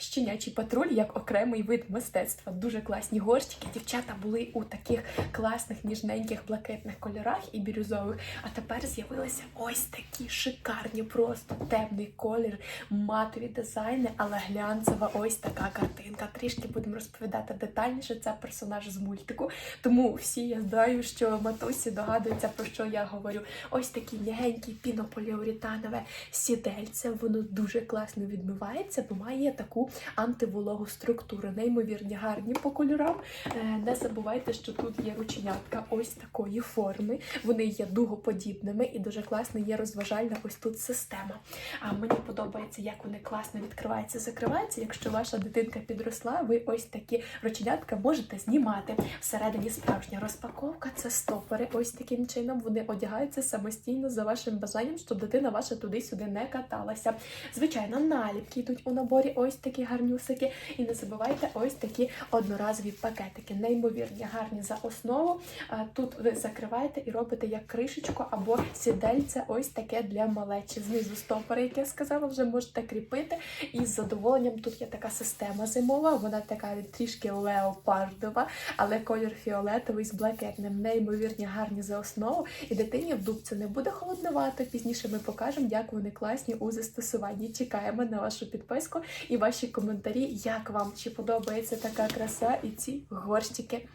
Щенячий патруль як окремий вид мистецтва. Дуже класні горщики. Дівчата були у таких класних ніжненьких блакитних кольорах і бірюзових. А тепер з'явилися ось такі шикарні, просто темний колір, матові дизайни, але глянцева ось така картинка. Трішки будемо розповідати детальніше. Це персонаж з мультику. Тому всі я знаю, що матусі догадуються про що я говорю. Ось такий м'ягенький пінополіуретанове сідельце. Воно дуже класно відмивається, бо має таку антивологу структуру. Неймовірні гарні по кольорам. Е, Не забувайте, що тут є рученятка ось такої форми. Вони є дугоподібними і дуже класно є розважальна ось тут система. А мені подобається, як вони класно відкриваються, закриваються. Якщо ваша дитинка підросла, ви ось такі рученятка можете знімати. Всередині справжня розпаковка це стопори. Ось таким чином вони одягаються самостійно за вашим бажанням, щоб дитина ваша туди-сюди не каталася. Звичайно, наліпки йдуть у наборі, ось такі гарнюсики. І не забувайте ось такі одноразові пакетики, неймовірні, гарні за основу. Тут ви закриваєте і робите як кришечку або сідельце, ось таке для малечі. Знизу стопори, як я сказала, вже можете кріпити. І з задоволенням тут є така система зимова, вона така трішки леопардова, але колір фіолетовий з блакитним. Неймовірні, гарні за основу. І дитині в дубці не буде холодновато. Пізніше ми покажемо, як вони класні у застосуванні. Чекаємо на вашу підписку і коментарі, як вам чи подобається така краса і ці горщики.